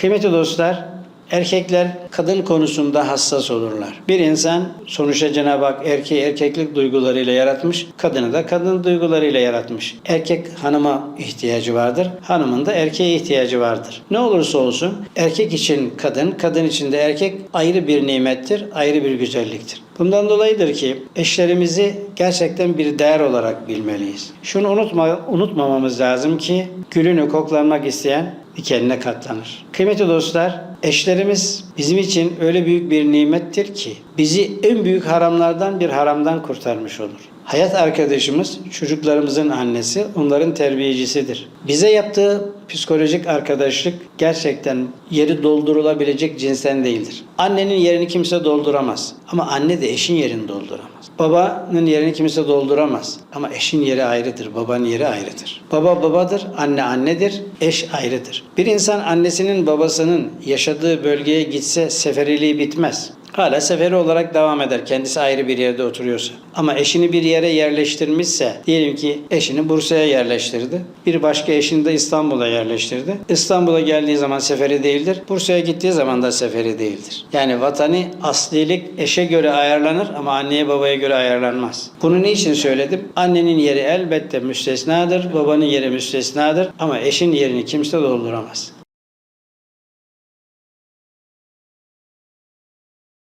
Kıymetli dostlar, erkekler kadın konusunda hassas olurlar. Bir insan sonuçta Cenab-ı Hak erkeği erkeklik duygularıyla yaratmış, kadını da kadın duygularıyla yaratmış. Erkek hanıma ihtiyacı vardır, hanımın da erkeğe ihtiyacı vardır. Ne olursa olsun erkek için kadın, kadın için de erkek ayrı bir nimettir, ayrı bir güzelliktir. Bundan dolayıdır ki eşlerimizi gerçekten bir değer olarak bilmeliyiz. Şunu unutma, unutmamamız lazım ki gülünü koklanmak isteyen dikenine katlanır. Kıymetli dostlar, eşlerimiz bizim için öyle büyük bir nimettir ki bizi en büyük haramlardan bir haramdan kurtarmış olur. Hayat arkadaşımız çocuklarımızın annesi, onların terbiyecisidir. Bize yaptığı psikolojik arkadaşlık gerçekten yeri doldurulabilecek cinsten değildir. Annenin yerini kimse dolduramaz ama anne de eşin yerini dolduramaz. Babanın yerini kimse dolduramaz ama eşin yeri ayrıdır, babanın yeri ayrıdır. Baba babadır, anne annedir, eş ayrıdır. Bir insan annesinin babasının yaşadığı bölgeye gitse seferiliği bitmez. Hala seferi olarak devam eder. Kendisi ayrı bir yerde oturuyorsa. Ama eşini bir yere yerleştirmişse, diyelim ki eşini Bursa'ya yerleştirdi. Bir başka eşini de İstanbul'a yerleştirdi. İstanbul'a geldiği zaman seferi değildir. Bursa'ya gittiği zaman da seferi değildir. Yani vatanı aslilik eşe göre ayarlanır ama anneye babaya göre ayarlanmaz. Bunu niçin söyledim? Annenin yeri elbette müstesnadır, babanın yeri müstesnadır ama eşin yerini kimse dolduramaz.